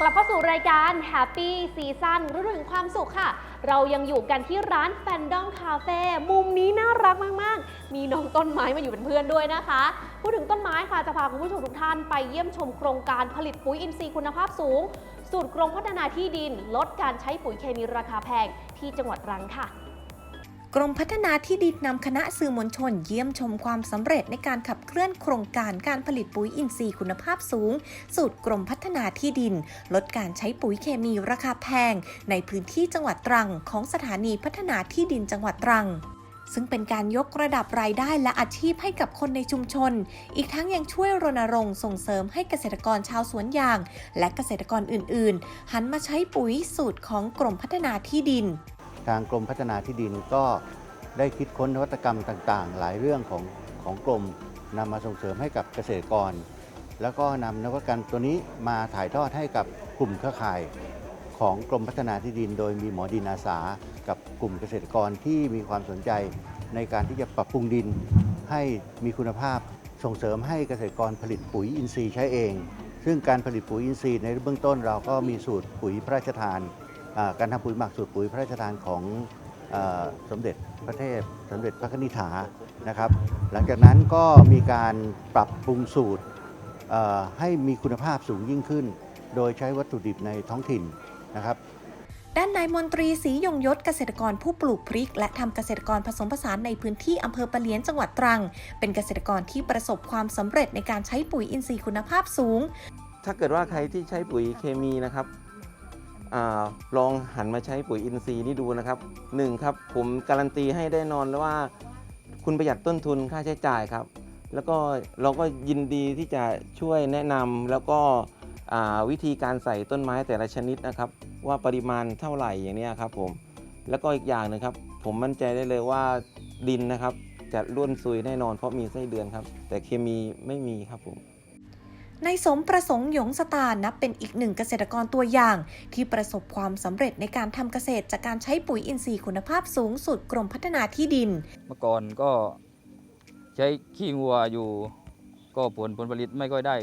กลับเข้าสู่รายการ Happy Season รู้ถึงความสุขค่ะ เรายังอยู่กันที่ร้าน Fandom Cafe มุมนี้น่ารักมาก ๆ มีน้องต้นไม้มาอยู่เป็นเพื่อนด้วยนะคะ พูดถึงต้นไม้ค่ะจะพาคุณผู้ชมทุกท่านไปเยี่ยมชมโครงการผลิตปุ๋ยอินทรีย์คุณภาพสูง สูตรกรมพัฒนาที่ดิน ลดการใช้ปุ๋ยเคมีราคาแพงที่จังหวัดรังค่ะ กรมพัฒนาที่ดินนำคณะสื่อมวลชนเยี่ยมชมความสำเร็จในการขับเคลื่อนโครงการการผลิตปุ๋ยอินทรีย์คุณภาพสูง สูตรกรมพัฒนาที่ดิน ลดการใช้ปุ๋ยเคมีราคาแพง ในพื้นที่จังหวัดตรัง ของสถานีพัฒนาที่ดินจังหวัดตรังซึ่งเป็นการยกระดับรายได้และอาชีพให้กับคนในชุมชน อีกทั้งยังช่วยรณรงค์ส่งเสริมให้เกษตรกรชาวสวนยาง และเกษตรกรอื่น ๆ หันมาใช้ปุ๋ยสูตรของกรมพัฒนาที่ดิน ทางกรมพัฒนาที่ดินก็ได้คิดค้นนวัตกรรมต่างๆ หลายเรื่องของของกรมนำมาส่งเสริมให้กับเกษตรกร แล้วก็นำนวัตกรรมตัวนี้มาถ่ายทอดให้กับกลุ่มเครือข่ายของกรมพัฒนาที่ดิน โดยมีหมอดินอาสา กับกลุ่มเกษตรกรที่มีความสนใจในการที่จะปรับปรุงดินให้มีคุณภาพส่งเสริมให้เกษตรกรผลิตปุ๋ยอินทรีย์ใช้เอง ซึ่งการผลิตปุ๋ยอินทรีย์ในเบื้องต้นเราก็มีสูตรปุ๋ยพระราชทาน การทำปุ๋ยหมักสูตรปุ๋ยพระราชทานของอสมเด็จพระเทพสมเด็จพระนิธิานะครับ หลังจากนั้นก็มีการปรับปรุงสูตรให้มีคุณภาพสูงยิ่งขึ้น โดยใช้วัตถุดิบในท้องถิ่นนะครับด้านนายมนตรีศรียงยศเกษตรกรผู้ปลูกพริก และทำเกษตรกรผสมผสานในพื้นที่อำเภอปะเหลียนจังหวัดตรัง เป็นเกษตรกรที่ประสบความสำเร็จในการใช้ปุ๋ยอินทรีย์คุณภาพสูง ถ้าเกิดว่าใครที่ใช้ปุ๋ยเคมีนะครับ อลองหันมาใช้ปุ๋ยอินทรีย์นี่ดูนะครับหนึ่งครับผมการันตีให้ได้นอนแล้วว่า คุณประหยัดต้นทุนค่าใช้จ่ายครับ แล้วก็เราก็ยินดีที่จะช่วยแนะนำแล้วก็วิธีการใส่ต้นไม้แต่ละชนิดนะครับ ว่าปริมาณเท่าไหร่อย่างนี้ครับผมแล้วก็อีกอย่างหนึงครับ ผมมั่นใจได้เลยว่าดินนะครับ จะร่วนซุยแน่นอนเพราะมีไส้เดือนครับ แต่เคมีไม่มีครับผม นายสมประสงค์หยงสตาร์นับเป็นอีกหนึ่งเกษตรกรตัวอย่าง ที่ประสบความสำเร็จในการทำเกษตรจากการใช้ปุ๋ยอินทรีย์คุณภาพสูงสุดกรมพัฒนาที่ดิน เมื่อก่อนก็ใช้ขี้งัวอยู่ ก็ผลผลผลิตไม่ค่อยได้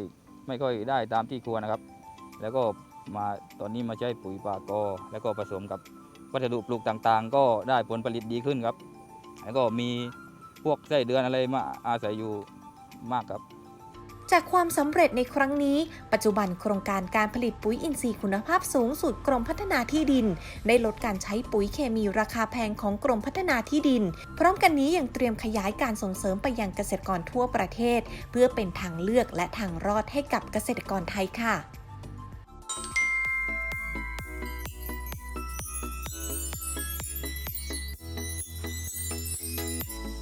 ไม่ค่อยได้ตามที่ควรนะครับ แล้วก็มาตอนนี้มาใช้ปุ๋ยปากอแล้วก็ผสมกับวัสดุปลูกต่างๆ ก็ได้ผลผลิตดีขึ้นครับ แล้วก็มีพวกไส้เดือนอะไรมาอาศัยอยู่มากครับ จากความสำเร็จในครั้งนี้ ปัจจุบันโครงการการผลิตปุ๋ยอินทรีย์คุณภาพสูงสุดกรมพัฒนาที่ดิน ได้ลดการใช้ปุ๋ยเคมีราคาแพงของกรมพัฒนาที่ดิน พร้อมกันนี้ยังเตรียมขยายการส่งเสริมไปยังเกษตรกรทั่วประเทศ เพื่อเป็นทางเลือกและทางรอดให้กับเกษตรกรไทยค่ะ